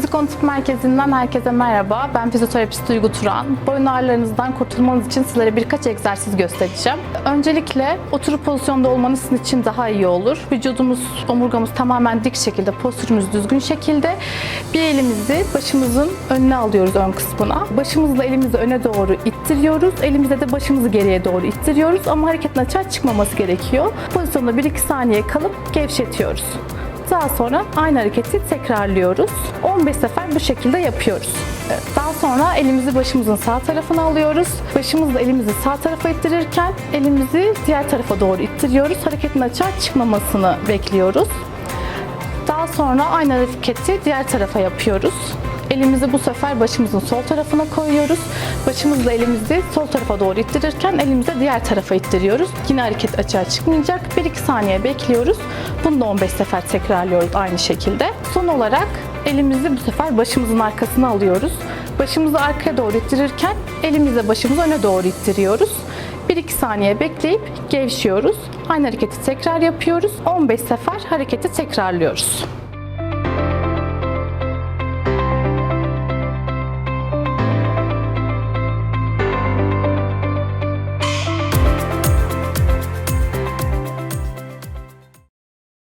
Fizikontrip Merkezi'nden herkese merhaba. Ben fizyoterapist Duygu Turan. Boyun ağrılarınızdan kurtulmanız için sizlere birkaç egzersiz göstereceğim. Öncelikle oturup pozisyonda olmanız sizin için daha iyi olur. Vücudumuz, omurgamız tamamen dik şekilde, postürümüz düzgün şekilde. Bir elimizi başımızın önüne alıyoruz ön kısmına. Başımızla elimizi öne doğru ittiriyoruz. Elimizle de başımızı geriye doğru ittiriyoruz ama hareketin açığa çıkmaması gerekiyor. Pozisyonda 1-2 saniye kalıp gevşetiyoruz. Daha sonra aynı hareketi tekrarlıyoruz. 15 sefer bu şekilde yapıyoruz. Daha sonra elimizi başımızın sağ tarafına alıyoruz. Başımızla elimizi sağ tarafa ittirirken elimizi diğer tarafa doğru ittiriyoruz. Hareketin açığa çıkmamasını bekliyoruz. Daha sonra aynı hareketi diğer tarafa yapıyoruz. Elimizi bu sefer başımızın sol tarafına koyuyoruz. Başımızla elimizi sol tarafa doğru ittirirken elimizi diğer tarafa ittiriyoruz. Yine hareket açığa çıkmayacak. 1-2 saniye bekliyoruz. Bunu da 15 sefer tekrarlıyoruz aynı şekilde. Son olarak elimizi bu sefer başımızın arkasına alıyoruz. Başımızı arkaya doğru ittirirken elimizle başımızı öne doğru ittiriyoruz. 1-2 saniye bekleyip gevşiyoruz. Aynı hareketi tekrar yapıyoruz. 15 sefer hareketi tekrarlıyoruz.